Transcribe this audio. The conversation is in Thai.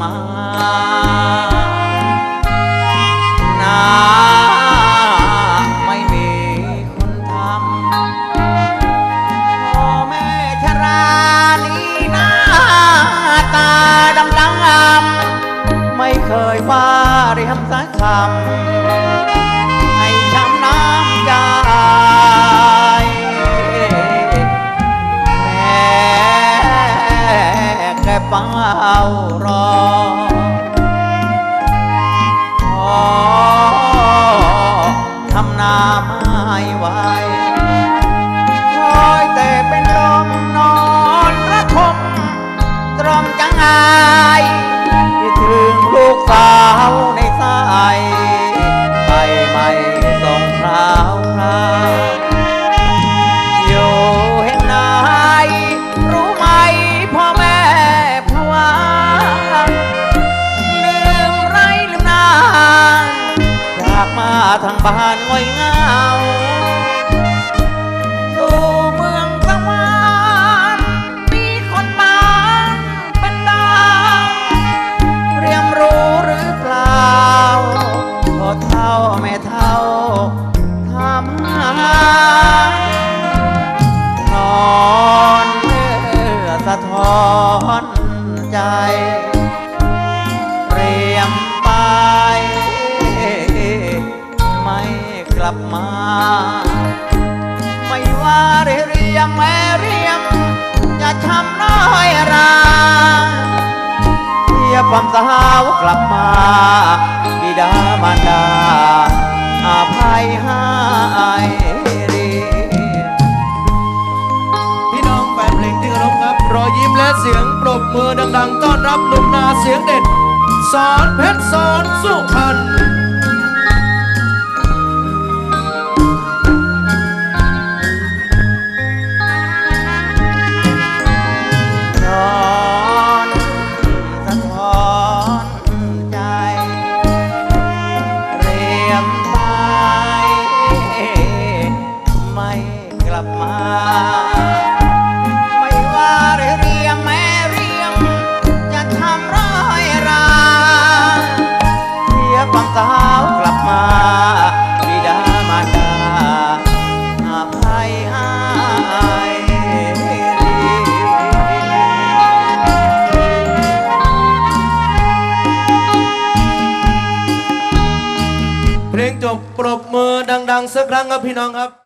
มานาไม่มีคนทำพ่อแม่ชรานี้หน้าตาดำดำไม่เคยว่าเรียมสักคำ ไม่ไหวคอยแต่เป็นลมนอนระทมตรอมจังไง ทางบ้านง่อยเงา กลับมา ไม่ว่าเรียมแม่เรียมจะช้ำน้อยราเทียบความสาวกลับมาบิดามารดาอาภัยให้ดีพี่น้องแฟนเพลงที่เคารพครับ รอยยิ้มและเสียงปรบมือดัง ๆ ต้อนรับหนุ่มนาเสียงเด็ด สอนเพชรสอนสุพรรณ กลับมา ไม่ว่าเรียมแม่เรียม จะทำร้ายราเทียบความสาวกลับมาบิดามารดาอภัยให้ดีเพลงจบปรบมือดัง ๆ สักครั้งครับพี่น้องครับ